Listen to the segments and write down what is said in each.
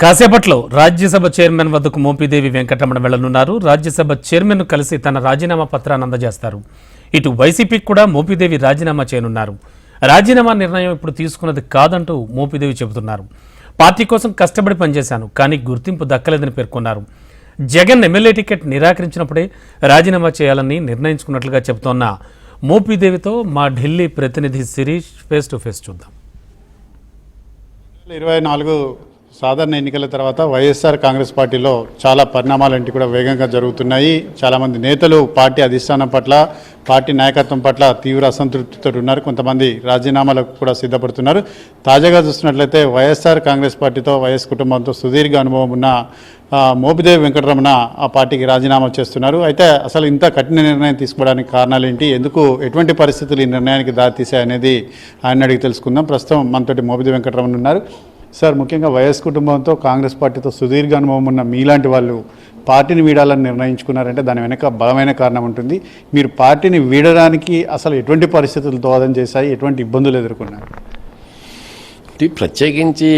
కాసేపట్లో రాజ్యసభ చైర్మన్ వద్దకు మోపిదేవి వెంకటరమణ వెళ్ళనున్నారు. రాజ్యసభ చైర్మన్ కలిసి తన రాజీనామా పత్రాన్ని అందజేస్తారు. ఇటు వైసీపీకి కూడా మోపిదేవి రాజీనామా చేయనున్నారు. రాజీనామా నిర్ణయం ఇప్పుడు తీసుకున్నది కాదంటూ మోపిదేవి చెబుతున్నారు. పార్టీ కోసం కష్టపడి పనిచేశాను కానీ గుర్తింపు దక్కలేదని పేర్కొన్నారు. జగన్ ఎమ్మెల్యే టికెట్ నిరాకరించినప్పుడే రాజీనామా చేయాలని నిర్ణయించుకున్నట్లుగా చెబుతోన్న మోపిదేవితో మా ఢిల్లీ ప్రతినిధి శిరీష్ ఫేస్ టు ఫేస్ చూద్దాం. ఇరవై నాలుగు సాధారణ ఎన్నికల తర్వాత వైఎస్ఆర్ కాంగ్రెస్ పార్టీలో చాలా పరిణామాలంటే కూడా వేగంగా జరుగుతున్నాయి. చాలామంది నేతలు పార్టీ అధిష్టానం పట్ల పార్టీ నాయకత్వం పట్ల తీవ్ర అసంతృప్తితో ఉన్నారు. కొంతమంది రాజీనామాలకు కూడా సిద్ధపడుతున్నారు. తాజాగా చూసినట్లయితే వైఎస్ఆర్ కాంగ్రెస్ పార్టీతో వైఎస్ కుటుంబంతో సుదీర్ఘ అనుభవం ఉన్న మోపిదేవి వెంకటరమణ ఆ పార్టీకి రాజీనామా చేస్తున్నారు. అయితే అసలు ఇంత కఠిన నిర్ణయం తీసుకోవడానికి కారణాలు ఏంటి? ఎందుకు ఎటువంటి పరిస్థితులు ఈ నిర్ణయానికి దారితీశాయనేది ఆయన అడిగి తెలుసుకుందాం. ప్రస్తుతం మనతోటి మోపిదేవి వెంకటరమణ ఉన్నారు. సార్ ముఖ్యంగా వైఎస్ కుటుంబంతో కాంగ్రెస్ పార్టీతో సుదీర్ఘ అనుభవం ఉన్న మీలాంటి వాళ్ళు పార్టీని వీడాలని నిర్ణయించుకున్నారంటే దాని వెనక బలమైన కారణం ఉంటుంది. మీరు పార్టీని వీడడానికి అసలు ఎటువంటి పరిస్థితులు దోహదం చేశాయి? ఎటువంటి ఇబ్బందులు ఎదుర్కొన్నారు? ఇది ప్రత్యేకించి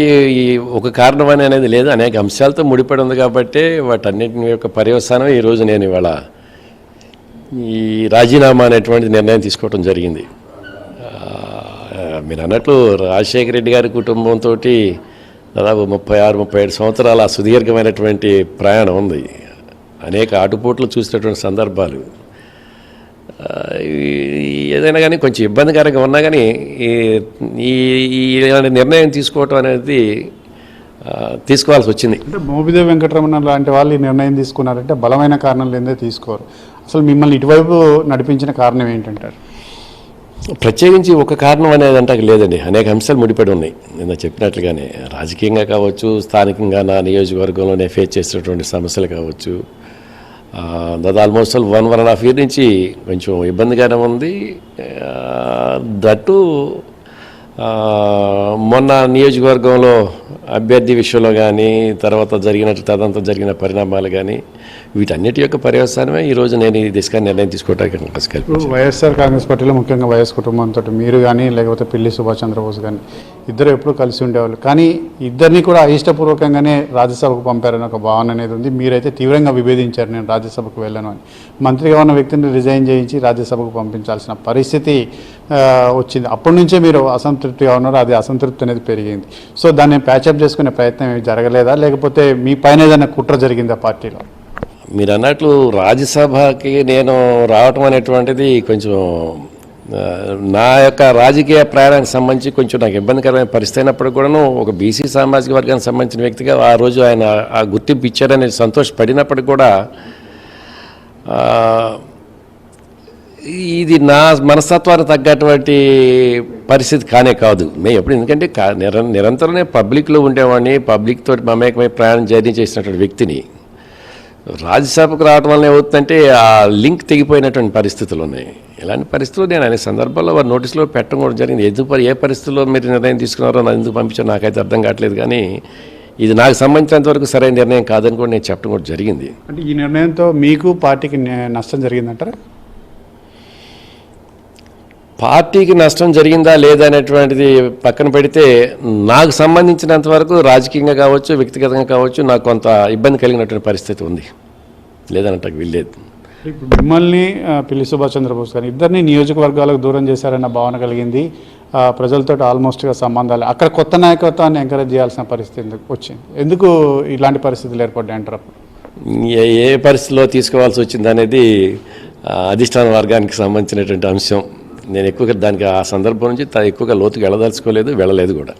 ఈ ఒక కారణం అని అనేది లేదు. అనేక అంశాలతో ముడిపడి ఉంది కాబట్టి వాటన్నిటి యొక్క పర్యవసానం ఈరోజు నేను ఇవాళ ఈ రాజీనామా అనేటువంటి నిర్ణయం తీసుకోవడం జరిగింది. మీరు అన్నట్లు రాజశేఖర రెడ్డి గారి కుటుంబంతో దాదాపు ముప్పై ఆరు ముప్పై ఏడు సంవత్సరాల సుదీర్ఘమైనటువంటి ప్రయాణం ఉంది. అనేక ఆటుపోట్లు చూసినటువంటి సందర్భాలు. ఏదైనా కానీ కొంచెం ఇబ్బందికరంగా ఉన్నా కానీ ఈ- ఈ ఇలాంటి నిర్ణయం తీసుకోవటం అనేది తీసుకోవాల్సి వచ్చింది. అంటే మోపిదేవి వెంకటరమణ లాంటి వాళ్ళు ఈ నిర్ణయం తీసుకున్నారంటే బలమైన కారణం లేదే తీసుకోరు. అసలు మిమ్మల్ని ఇటువైపు నడిపించిన కారణం ఏంటంటారు? ప్రత్యేకించి ఒక కారణం అనేది అంటే లేదండి. అనేక అంశాలు ముడిపడి ఉన్నాయి. నేను చెప్పినట్లుగానే రాజకీయంగా కావచ్చు స్థానికంగా నా నియోజకవర్గంలో నేను ఫేస్ చేసినటువంటి సమస్యలు కావచ్చు ఆ, దాదాపు almost one one and half year నుంచి కొంచెం ఇబ్బందిగానే ఉంది. దట్టు మొన్న నియోజకవర్గంలో అభ్యర్థి విషయంలో కానీ తర్వాత జరిగినట్టు తదంతా జరిగిన పరిణామాలు కానీ వీటన్నిటి యొక్క పర్యవసానమే. ఈరోజు నేను ఈ దిశగా నిర్ణయం తీసుకోవడానికి అవకాశం వైఎస్ఆర్ కాంగ్రెస్ పార్టీలో ముఖ్యంగా వైఎస్ కుటుంబంతో మీరు కానీ లేకపోతే పిల్లి సుభాష్ చంద్రబోస్ కానీ ఇద్దరు ఎప్పుడు కలిసి ఉండేవాళ్ళు. కానీ ఇద్దరిని కూడా అయిష్టపూర్వకంగానే రాజ్యసభకు పంపారని ఒక భావన అనేది ఉంది. మీరైతే తీవ్రంగా విభేదించారు నేను రాజ్యసభకు వెళ్ళను అని. మంత్రిగా ఉన్న వ్యక్తిని రిజైన్ చేయించి రాజ్యసభకు పంపించాల్సిన పరిస్థితి వచ్చింది. అప్పటి నుంచే మీరు అసంతృప్తిగా ఉన్నారు అది అసంతృప్తి అనేది పెరిగింది. సో దాన్ని ప్యాచప్ చేసుకునే ప్రయత్నం ఏమి జరగలేదా? లేకపోతే మీ పైన ఏదైనా కుట్ర జరిగిందా పార్టీలో? మీరు అన్నట్లు రాజ్యసభకి నేను రావటం అనేటువంటిది కొంచెం నా యొక్క రాజకీయ ప్రయాణానికి సంబంధించి కొంచెం నాకు ఇబ్బందికరమైన పరిస్థితి అయినప్పటికీ కూడాను ఒక బీసీ సామాజిక వర్గానికి సంబంధించిన వ్యక్తిగా ఆ రోజు ఆయన ఆ గుర్తింపు ఇచ్చారని సంతోషపడినప్పటికీ కూడా ఇది నా మనస్తత్వానికి తగ్గటువంటి పరిస్థితి కానే కాదు. మేము ఎప్పుడు ఎందుకంటే నిర నిరంతరం నేను పబ్లిక్లో ఉండేవాడిని పబ్లిక్తో మమేకమై ప్రయాణం జర్నీ చేసినటువంటి వ్యక్తిని. రాజ్యసభకు రావడం వల్ల ఏమవుతుందంటే ఆ లింక్ తెగిపోయినటువంటి పరిస్థితులు ఉన్నాయి. ఇలాంటి పరిస్థితులు నేను అనేక సందర్భాల్లో వారి నోటీసులో పెట్టడం కూడా జరిగింది. ఎందుకు ఏ పరిస్థితుల్లో మీరు నిర్ణయం తీసుకున్నారో నన్ను ఎందుకు పంపించారో నాకైతే అర్థం కావట్లేదు కానీ ఇది నాకు సంబంధించినంత వరకు సరైన నిర్ణయం కాదని కూడా నేను చెప్పడం కూడా జరిగింది. అంటే ఈ నిర్ణయంతో మీకు పార్టీకి నష్టం జరిగిందంటారా? పార్టీకి నష్టం జరిగిందా లేదా అనేటువంటిది పక్కన పెడితే నాకు సంబంధించినంత వరకు రాజకీయంగా కావచ్చు వ్యక్తిగతంగా కావచ్చు నాకు కొంత ఇబ్బంది కలిగినటువంటి పరిస్థితి ఉంది. లేదనటానికి వీల్లేదు. ఇప్పుడు మిమ్మల్ని పిల్లి సుభాష్ చంద్రబోస్ గారు ఇద్దరిని నియోజకవర్గాలకు దూరం చేశారన్న భావన కలిగింది. ప్రజలతో ఆల్మోస్ట్గా సంబంధాలు అక్కడ కొత్త నాయకత్వాన్ని ఎంకరేజ్ చేయాల్సిన పరిస్థితి ఎందుకు వచ్చింది? ఎందుకు ఇలాంటి పరిస్థితులు ఏర్పడ్డాయి అంటారు ఏ పరిస్థితిలో తీసుకోవాల్సి వచ్చింది అనేది అధిష్టాన వర్గానికి సంబంధించినటువంటి అంశం. నేను ఎక్కువగా దానికి ఆ సందర్భం నుంచి త- ఎక్కువగా లోతుగా వెళ్ళదలుచుకోలేదు వెళ్ళలేదు కూడా.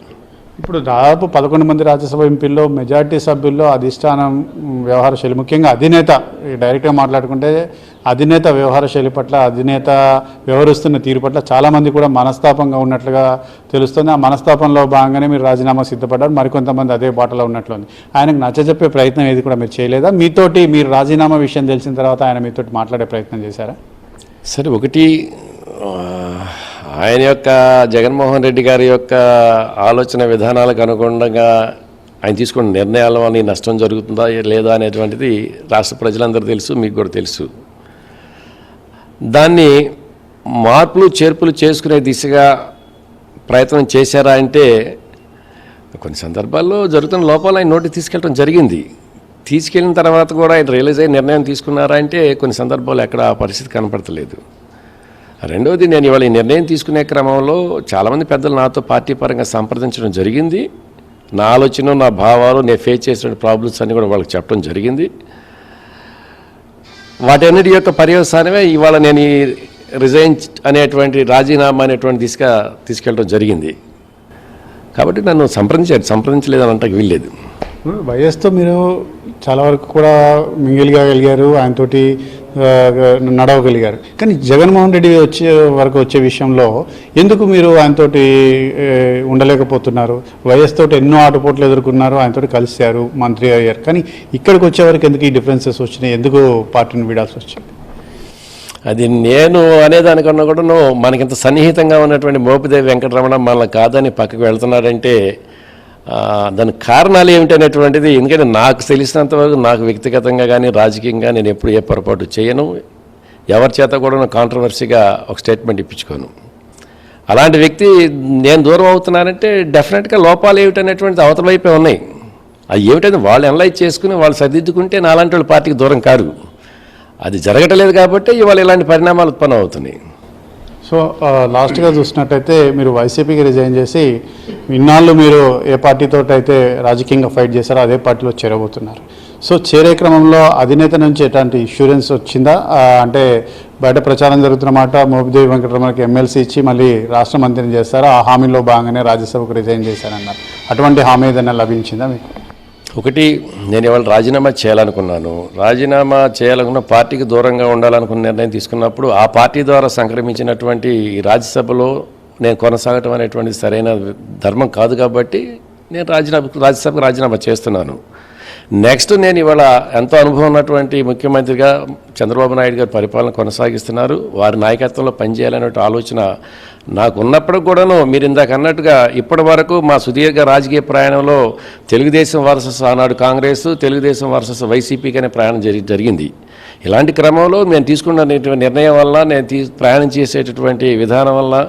ఇప్పుడు దాదాపు పదకొండు మంది రాజ్యసభ ఎంపీల్లో మెజార్టీ సభ్యుల్లో అధిష్టానం వ్యవహార శైలి ముఖ్యంగా అధినేత డైరెక్ట్గా మాట్లాడుకుంటే అధినేత వ్యవహార శైలి పట్ల అధినేత వ్యవహరిస్తున్న తీరు పట్ల చాలామంది కూడా మనస్తాపంగా ఉన్నట్లుగా తెలుస్తుంది. ఆ మనస్తాపంలో భాగంగానే మీరు రాజీనామా సిద్ధపడ్డారు. మరికొంతమంది అదే బాటలో ఉన్నట్లుంది. ఆయనకు నచ్చజెప్పే ప్రయత్నం ఏది కూడా మీరు చేయలేదా? మీతోటి మీరు రాజీనామా విషయం తెలిసిన తర్వాత ఆయన మీతోటి మాట్లాడే ప్రయత్నం చేశారా? సరే ఒకటి ఆయన యొక్క జగన్మోహన్ రెడ్డి గారి యొక్క ఆలోచన విధానాలకు అనుగుణంగా ఆయన తీసుకున్న నిర్ణయాల వల్ల నష్టం జరుగుతుందా లేదా అనేటువంటిది రాష్ట్ర ప్రజలందరూ తెలుసు మీకు కూడా తెలుసు. దాన్ని మార్పులు చేర్పులు చేసుకునే దిశగా ప్రయత్నం చేశారా అంటే కొన్ని సందర్భాల్లో జరుగుతున్న లోపాలు ఆయన నోటికి తీసుకెళ్ళడం జరిగింది. తీసుకెళ్ళిన తర్వాత కూడా ఆయన రియలైజ్ అయ్యి నిర్ణయం తీసుకున్నారా అంటే కొన్ని సందర్భాలు ఎక్కడ ఆ పరిస్థితి కనపడతలేదు. రెండవది నేను ఇవాళ ఈ నిర్ణయం తీసుకునే క్రమంలో చాలామంది పెద్దలు నాతో పార్టీ పరంగా సంప్రదించడం జరిగింది. నా ఆలోచన నా భావాలు నేను ఫేస్ చేసిన ప్రాబ్లమ్స్ అన్నీ కూడా వాళ్ళకి చెప్పడం జరిగింది. వాటన్నిటి యొక్క పర్యవసానమే ఇవాళ నేను ఈ రిజైన్ అనేటువంటి రాజీనామా అనేటువంటి తీసుక తీసుకెళ్ళడం జరిగింది. కాబట్టి నన్ను సంప్రదించాడు సంప్రదించలేదని అంటకు వీల్లేదు. వైఎస్తో మీరు చాలా వరకు కూడా మింగిలిగలిగారు ఆయనతోటి ఆ, నడవగలిగారు. కానీ జగన్మోహన్ రెడ్డి వచ్చే వరకు వచ్చే విషయంలో ఎందుకు మీరు ఆయనతోటి ఉండలేకపోతున్నారు? వైఎస్ తోటి ఎన్నో ఆటపోట్లు ఎదుర్కొన్నారు ఆయనతోటి కలిశారు మంత్రి అయ్యారు. కానీ ఇక్కడికి వచ్చే వరకు ఎందుకు ఈ డిఫరెన్సెస్ వచ్చినాయి? ఎందుకు పార్టీని వీడాల్సి వచ్చింది? అది నేను అనేదానికన్నా కూడా మనకింత సన్నిహితంగా ఉన్నటువంటి మోపిదేవి వెంకటరమణ మనల్ని కాదని పక్కకు వెళ్తున్నారంటే దానికి కారణాలు ఏమిటనేటువంటిది ఎందుకంటే నాకు తెలిసినంత వరకు నాకు వ్యక్తిగతంగా కానీ రాజకీయంగా నేను ఎప్పుడు ఏ పొరపాటు చేయను. ఎవరి చేత కూడా కాంట్రవర్సీగా ఒక స్టేట్మెంట్ ఇప్పించుకోను. అలాంటి వ్యక్తి నేను దూరం అవుతున్నానంటే డెఫినెట్గా లోపాలు ఏమిటనేటువంటిది అవతల వైపే ఉన్నాయి. అది ఏమిటంటే వాళ్ళు అనలైజ్ చేసుకుని వాళ్ళు సరిదిద్దుకుంటే నాలాంటి వాళ్ళు పార్టీకి దూరం కాదు అది జరగటలేదు కాబట్టి ఇవాళ ఇలాంటి పరిణామాలు ఉత్పన్నం అవుతున్నాయి సో లాస్ట్గా చూసినట్టయితే మీరు వైసీపీకి రిజైన్ చేసి ఇన్నాళ్ళు మీరు ఏ పార్టీతో అయితే రాజకీయంగా ఫైట్ చేశారో అదే పార్టీలో చేరబోతున్నారు. సో చేరే క్రమంలో అధినేత నుంచి ఎట్లాంటి ఇన్సూరెన్స్ వచ్చిందా? అంటే బయట ప్రచారం జరుగుతున్న మాట మోపిదేవి వెంకటరమణకి ఎమ్మెల్సీ ఇచ్చి మళ్ళీ రాష్ట్ర మంత్రిని చేస్తారు? ఆ హామీలో భాగంగానే రాజ్యసభకు రిజైన్ చేశారన్నారు. అటువంటి హామీ ఏదైనా లభించిందా మీకు? ఒకటి నేను ఇవాళ రాజీనామా చేయాలనుకున్నాను. రాజీనామా చేయాలనుకున్న పార్టీకి దూరంగా ఉండాలనుకున్న నిర్ణయం తీసుకున్నప్పుడు ఆ పార్టీ ద్వారా సంక్రమించినటువంటి రాజ్యసభలో నేను కొనసాగటం అనేటువంటిది సరైన ధర్మం కాదు కాబట్టి నేను రాజీనామా రాజ్యసభకు రాజీనామా చేస్తున్నాను. నెక్స్ట్ నేను ఇవాళ ఎంతో అనుభవం ఉన్నటువంటి ముఖ్యమంత్రిగా చంద్రబాబు నాయుడు గారు పరిపాలన కొనసాగిస్తున్నారు. వారి నాయకత్వంలో పనిచేయాలనే ఆలోచన నాకు ఉన్నప్పుడు కూడాను మీరు ఇందాక అన్నట్టుగా ఇప్పటి వరకు మా సుదీర్ఘ రాజకీయ ప్రయాణంలో తెలుగుదేశం వర్సెస్ ఆనాడు కాంగ్రెస్ తెలుగుదేశం వర్సెస్ వైసీపీకి అనే ప్రయాణం జరి జరిగింది. ఇలాంటి క్రమంలో నేను తీసుకున్న నిర్ణయం వల్ల నేను తీ ప్రయాణం చేసేటటువంటి విధానం వల్ల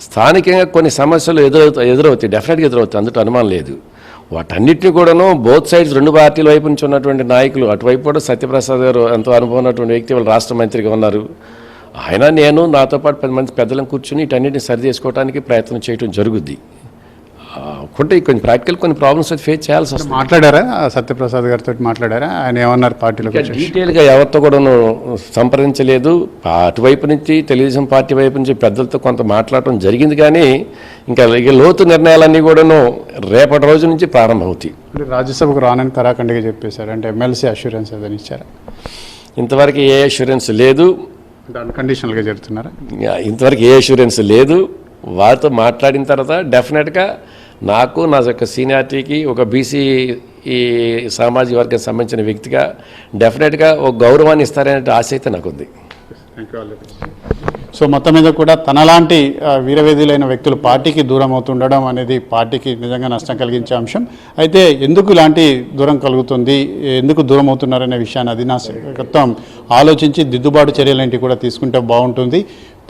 స్థానికంగా కొన్ని సమస్యలు ఎదురవుతాయి ఎదురవుతాయి. డెఫినెట్గా ఎదురవుతాయి. అందులో అనుమానం లేదు. వాటన్నిటిని కూడాను బోత్ సైడ్స్ రెండు పార్టీల వైపు నుంచి ఉన్నటువంటి నాయకులు అటువైపు కూడా సత్యప్రసాద్ గారు ఎంతో అనుభవం ఉన్నటువంటి వ్యక్తి వాళ్ళు రాష్ట్ర మంత్రిగా ఉన్నారు. ఆయన నేను నాతో పాటు పది మంది పెద్దలను కూర్చుని వీటన్నిటిని సరి చేసుకోవడానికి ప్రయత్నం చేయడం జరుగుద్ది. ఆ, కొంటే కొంచెం ప్రాక్టికల్ కొన్ని ప్రాబ్లమ్స్ అయితే ఫేస్ చేయాల్సి వస్తుంది. మాట్లాడారా? సత్యప్రసాద్ గారితో మాట్లాడారా? ఆయన ఏమన్నారు పార్టీలోకి వచ్చి డీటెయిల్గా ఎవరితో కూడా సంప్రదించలేదు. అటువైపు నుంచి తెలుగుదేశం పార్టీ వైపు నుంచి పెద్దలతో కొంత మాట్లాడటం జరిగింది కానీ ఇంకా ఇక లోతు నిర్ణయాలన్నీ కూడాను రేపటి రోజు నుంచి ప్రారంభమవుతాయి. అంటే రాజ్యసభకు రానని కరాఖండిగా చెప్పేశారు. అంటే ఎమ్మెల్సీ అష్యూరెన్స్ ఏదైనా ఇచ్చారా? ఇంతవరకు ఏ అష్యూరెన్స్ లేదు. అన్కండిషనల్గా చెప్తున్నారా? ఇంతవరకు ఏ అష్యూరెన్స్ లేదు. వారితో మాట్లాడిన తర్వాత డెఫినెట్గా నాకు నా యొక్క సీనియారిటీకి ఒక బీసీ ఈ సామాజిక వర్గానికి సంబంధించిన వ్యక్తిగా డెఫినెట్గా ఒక గౌరవాన్ని ఇస్తారనే ఆశ అయితే నాకుంది. సో మొత్తం మీద కూడా తనలాంటి ఆ, వీరవేదులైన వ్యక్తులు పార్టీకి దూరం అవుతుండడం అనేది పార్టీకి నిజంగా నష్టం కలిగించే అంశం. అయితే ఎందుకు ఇలాంటి దూరం కలుగుతుంది? ఎందుకు దూరం అవుతున్నారనే విషయాన్ని అది నా మొత్తం ఆలోచించి దిద్దుబాటు చర్యలేంటి కూడా తీసుకుంటే బాగుంటుంది.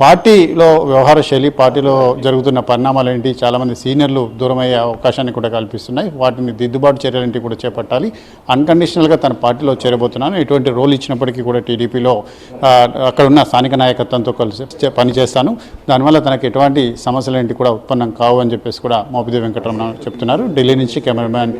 పార్టీలో వ్యవహార శైలి పార్టీలో జరుగుతున్న పరిణామాలు ఏంటి చాలామంది సీనియర్లు దూరమయ్యే అవకాశాన్ని కూడా కల్పిస్తున్నాయి. వాటిని దిద్దుబాటు చర్యలేంటి కూడా చేపట్టాలి. అన్కండిషనల్గా తన పార్టీలో చేరబోతున్నాను. ఎటువంటి రోల్ ఇచ్చినప్పటికీ కూడా టీడీపీలో అక్కడ ఉన్న స్థానిక నాయకత్వంతో కలిసి పనిచేస్తాను. దానివల్ల తనకు ఎటువంటి సమస్యలు ఏంటి కూడా ఉత్పన్నం కావు అని చెప్పేసి కూడా మోపిదేవి వెంకటరమణ చెప్తున్నారు. ఢిల్లీ నుంచి కెమెరామ్యాన్